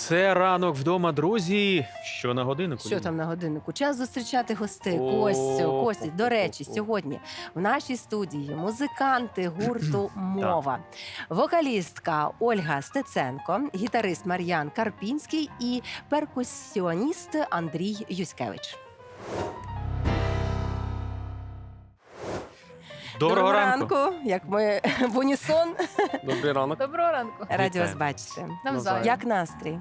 Це ранок вдома, друзі. Що на годиннику? Що там на годиннику? Час зустрічати гостей. О, Костю, Костю, до речі, сьогодні в нашій студії музиканти гурту Мова, вокалістка Ольга Стеценко, гітарист Мар'ян Карпінський і перкусіоніст Андрій Юськевич. Доброго, ранку. як ми в унісон Добрий ранок. Доброго ранку. раді вас Вітаємо. бачити. Навзаєм. Як настрій?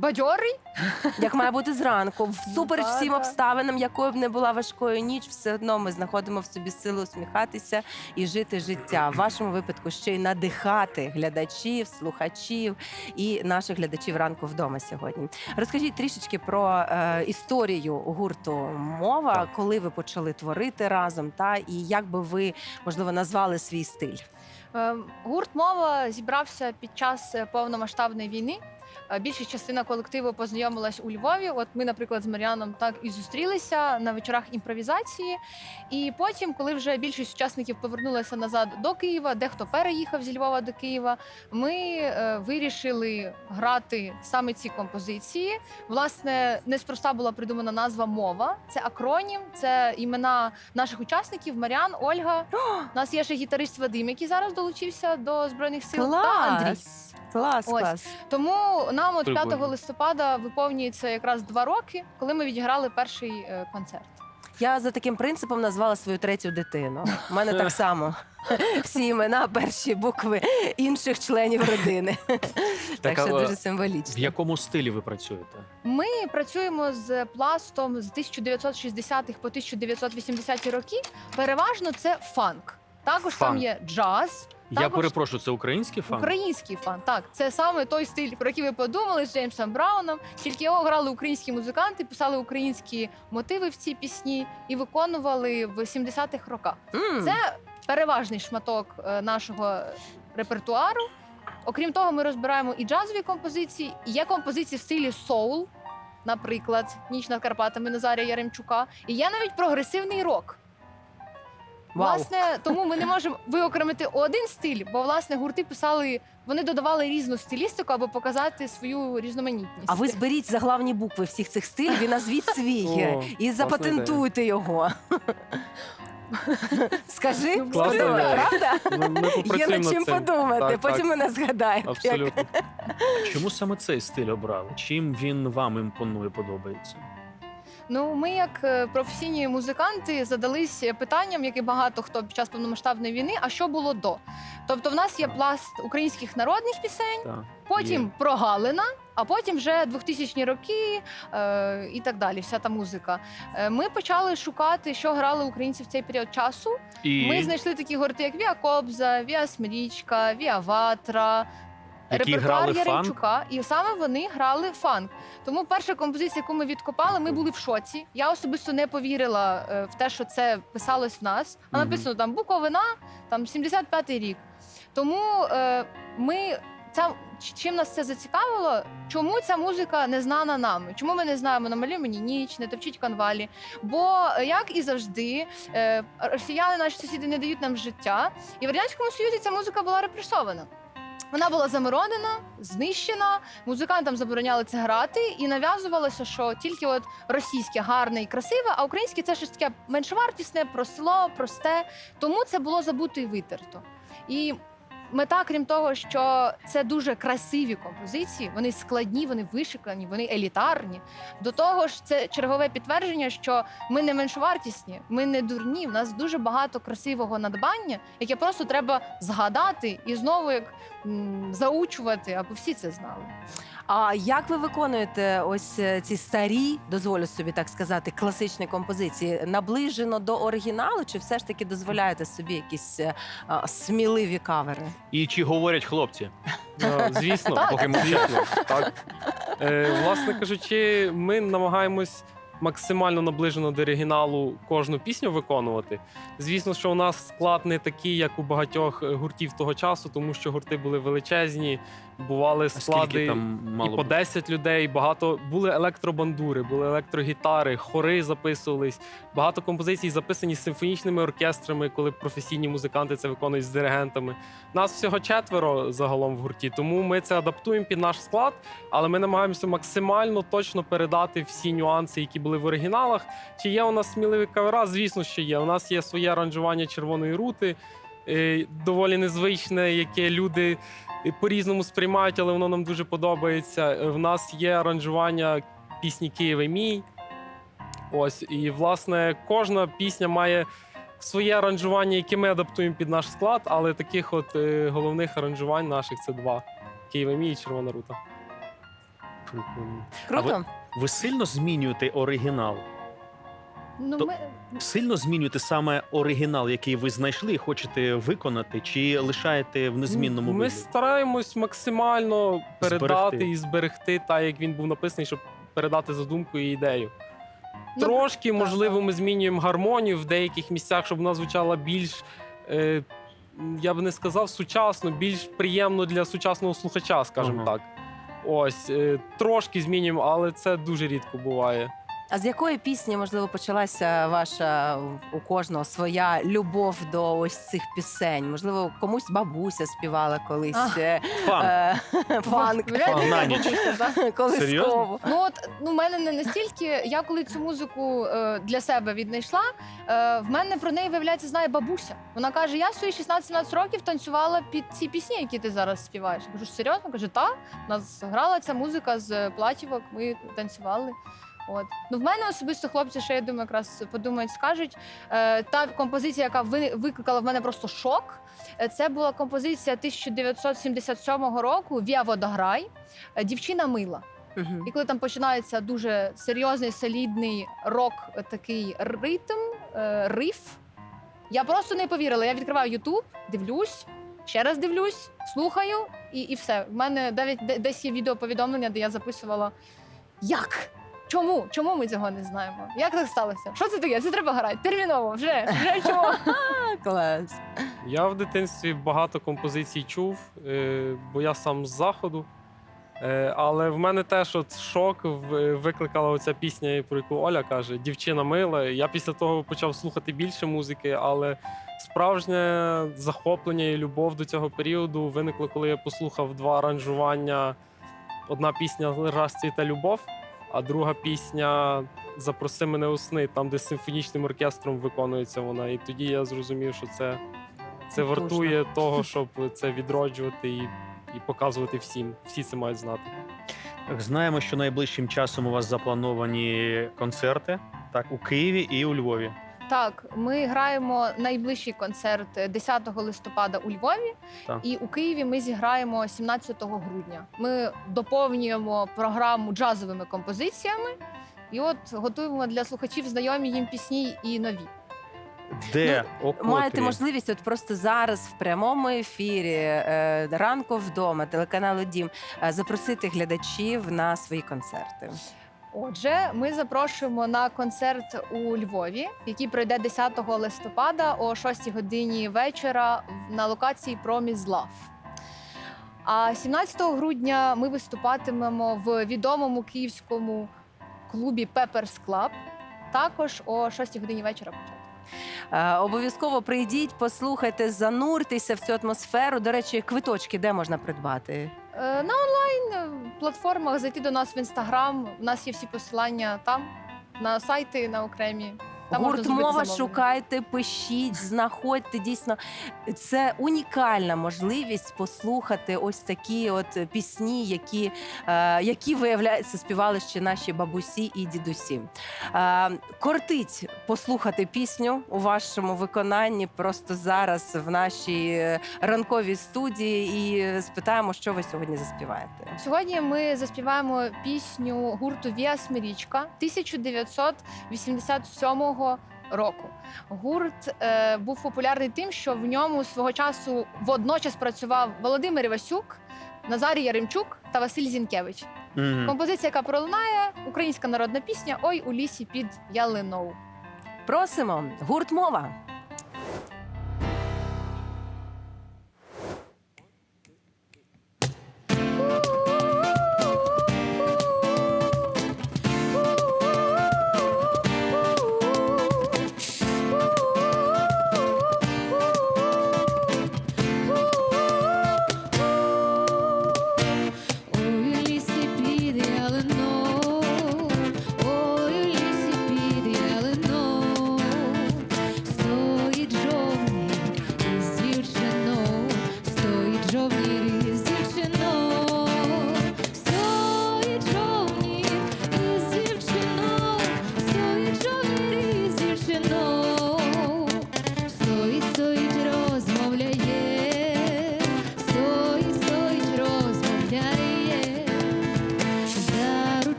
Бадьорий? Як має бути зранку, всупереч так, всім обставинам, якою б не була важкою ніч, все одно ми знаходимо в собі сили усміхатися і жити життя. В вашому випадку ще й надихати глядачів, слухачів і наших глядачів ранку вдома сьогодні. Розкажіть трішечки про е, історію гурту мова, Так. коли ви почали творити разом, та і як би ви можливо назвали свій стиль. Е, Гурт мова зібрався під час е, повномасштабної війни. Е, Більша частина колективу познайомилась у Львові. От ми, наприклад, з Мар'яном так і зустрілися на вечорах імпровізації. І потім, коли вже більшість учасників повернулася назад до Києва, дехто переїхав зі Львова до Києва, ми е, вирішили грати саме ці композиції. Власне, неспроста була придумана назва мова. Це акронім, це імена наших учасників: Мар'ян, Ольга. У нас є ще гітарист Вадим, який зараз долучився до збройних сил та Андрій. Клас! Ось. клас. Тому нам от 5 листопада виповнюється якраз два роки, коли ми відіграли перший е, концерт. Я за таким принципом назвала свою третю дитину. У мене так само всі імена, перші букви інших членів родини. Так що але дуже В символічно. якому стилі ви працюєте? Ми працюємо з пластом з 1960-х по 1980-ті роки. Переважно це фанк. Також там Фанк. є джаз. Я Також- перепрошую, це український фан? Український фан, так це саме той стиль, про який ви подумали з Джеймсом Брауном. Тільки його грали українські музиканти, писали українські мотиви в ці пісні і виконували в 70-х роках. М, Це переважний шматок е, нашого репертуару. Окрім того, ми розбираємо і джазові композиції, і є композиції в стилі соул, наприклад, Ніч над Карпатами Назарія Яремчука. І є навіть прогресивний рок. Вау. Власне, тому ми не можемо виокремити один стиль, бо власне гурти писали, вони додавали різну стилістику, аби показати свою різноманітність. А ви зберіть заглавні букви всіх цих стилів і назвіть свій О, і запатентуйте його. Скажи, Ну, класна ідея. правда? Ми, ми Є попрацюємо над чим цим. подумати. Так, Потім так. мене згадають. як- Абсолютно. Чому саме цей стиль обрали? Чим він вам імпонує, подобається? Ну, ми, як е, професійні музиканти, задались питанням, як і багато хто під час повномасштабної війни, а що було до? Тобто, в нас є пласт українських народних пісень, Так. потім Є. прогалина, а потім вже 2000-ні роки е, і так далі. Вся та музика. Е, ми почали шукати, що грали українці в цей період часу. І Ми знайшли такі гурти, як Віа Кобза, Віа Смрічка, Віа Ватра. Які репертуар грали фанк? І саме вони грали фанк. Тому перша композиція, яку ми відкопали, ми були в шоці. Я особисто не повірила е, в те, що це писалось в нас. А Мгм. написано там Буковина, там 75-й рік. Тому е, ми ця ч- чим нас це зацікавило? Чому ця музика не знана нами? Чому ми не знаємо намалюй мені ніч, не топчіть канвалі? Бо е, як і завжди, е, росіяни, наші сусіди, не дають нам життя, і в радянському союзі ця музика була репресована. Вона була заморонена, знищена. Музикантам забороняли це грати, і нав'язувалося, що тільки от російське гарне і красиве, а українське це щось таке меншовартісне, про село, просте. Тому це було забуто і витерто. І мета, крім того, що це дуже красиві композиції, вони складні, вони вишикані, вони елітарні. До того ж, це чергове підтвердження, що ми не меншовартісні, ми не дурні. В нас дуже багато красивого надбання, яке просто треба згадати і знову як заучувати, аби всі це знали. А як ви виконуєте ось е, ці старі, дозволю собі так сказати, класичні композиції? Наближено до оригіналу, чи все ж таки дозволяєте собі якісь е, а, сміливі кавери? І чи говорять хлопці? Ну, Звісно, поки мовчать. Так. Е, власне кажучи, ми намагаємось максимально наближено до оригіналу кожну пісню виконувати. Звісно, що у нас склад не такий, як у багатьох е, гуртів того часу, тому що гурти були величезні, бували склади там мало і по бути? 10 людей. Багато були електробандури, були електрогітари, хори записувались. Багато композицій записані з симфонічними оркестрами, коли професійні музиканти це виконують з диригентами. Нас всього четверо загалом в гурті, тому ми це адаптуємо під наш склад, але ми намагаємося максимально точно передати всі нюанси, які були в оригіналах. Чи є у нас сміливі кавера? Звісно, що є. У нас є своє аранжування червоної рути, е, доволі незвичне, яке люди е, по-різному сприймають, але воно нам дуже подобається. Е, В нас є аранжування пісні Києве мій. Ось, і власне кожна пісня має своє аранжування, яке ми адаптуємо під наш склад, але таких от головних аранжувань наших це два: Києве мій і Червона рута. Прикольно. Круто? Ви сильно змінюєте оригінал? Ну, То- ми... Сильно змінюєте саме оригінал, який ви знайшли і хочете виконати, чи лишаєте в незмінному Ми вигляді? стараємось максимально передати Зберегти. і зберегти так, як він був написаний, щоб передати задумку і ідею. Ну, Трошки, так, можливо, так. ми змінюємо гармонію в деяких місцях, щоб вона звучала більш, е, я би не сказав сучасно, більш приємно для сучасного слухача, скажімо Ага. так. Ось, е, трошки змінюємо, але це дуже рідко буває. А з якої пісні, можливо, почалася ваша у кожного своя любов до ось цих пісень? Можливо, комусь бабуся співала колись е, Фан. е, фанк на ніч. так? Ну от ну, в мене не настільки. Я коли цю музику е, для себе віднайшла, е, в мене про неї виявляється знає бабуся. Вона каже: я в свої 16-17 років танцювала під ці пісні, які ти зараз співаєш. Я кажу, серйозно? Каже, та нас грала ця музика з платівок, ми танцювали. От ну в мене особисто хлопці, ще я думаю, якраз подумають, скажуть. Е, та композиція, яка ви- викликала в мене просто шок. е, Це була композиція 1977 року Віа Водограй, е, дівчина мила. Мгм. І коли там починається дуже серйозний, солідний рок, е, такий ритм, е, риф. Я просто не повірила. Я відкриваю Ютуб, дивлюсь, ще раз дивлюсь, слухаю, і, і все. В мене навіть десь є відеоповідомлення, де я записувала як? Чому? Чому ми цього не знаємо? Як так сталося? Що це таке? Це треба грати. Терміново, вже, вже чому? Клас. Я в дитинстві багато композицій чув, е, бо я сам з заходу. Е, Але в мене теж от шок викликала оця пісня, про яку Оля каже: Дівчина мила. Я після того почав слухати більше музики, але справжнє захоплення і любов до цього періоду виникло, коли я послухав два аранжування. Одна пісня Раз та любов, а друга пісня Запроси мене у сни, там, де з симфонічним оркестром виконується вона. І тоді я зрозумів, що це це вартує того, щоб це відроджувати і, і показувати всім. Всі це мають знати. Так, Знаємо, що найближчим часом у вас заплановані концерти так, у Києві і у Львові. Так, ми граємо найближчий концерт 10 листопада у Львові, Так. і у Києві ми зіграємо 17 грудня. Ми доповнюємо програму джазовими композиціями, і от готуємо для слухачів знайомі їм пісні і нові. Де о Маєте можливість, от просто зараз в прямому ефірі е, ранку вдома, телеканалу Дім, е, запросити глядачів на свої концерти. Отже, ми запрошуємо на концерт у Львові, який пройде 10 листопада о 6 годині вечора на локації Проміс Лав. А 17 грудня ми виступатимемо в відомому київському клубі Peppers Club, також о 6 годині вечора. Е, Обов'язково прийдіть, послухайте, зануртеся в цю атмосферу. До речі, квиточки де можна придбати? Е, На онлайн платформах зайти до нас в інстаграм. У нас є всі посилання там, на сайти, на окремі. Там можна Гурт зробити мова замовлення. шукайте, пишіть, знаходьте. Дійсно, це унікальна можливість послухати ось такі от пісні, які, е, які виявляється, співали ще наші бабусі і дідусі. Е, кортить послухати пісню у вашому виконанні просто зараз в нашій е, ранковій студії і спитаємо, що ви сьогодні заспіваєте. Сьогодні ми заспіваємо пісню гурту Віа Смирічка 1987 1992 року. Гурт е, був популярний тим, що в ньому свого часу водночас працював Володимир Івасюк, Назарій Яремчук та Василь Зінкевич. Мгм. Композиція, яка пролунає, українська народна пісня Ой у лісі під ялиною. Просимо, гурт мова.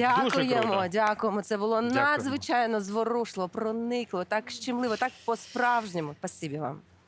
Дякуємо, дякуємо. Це було надзвичайно зворушливо, проникло, так щемливо, так по-справжньому. Спасибі вам.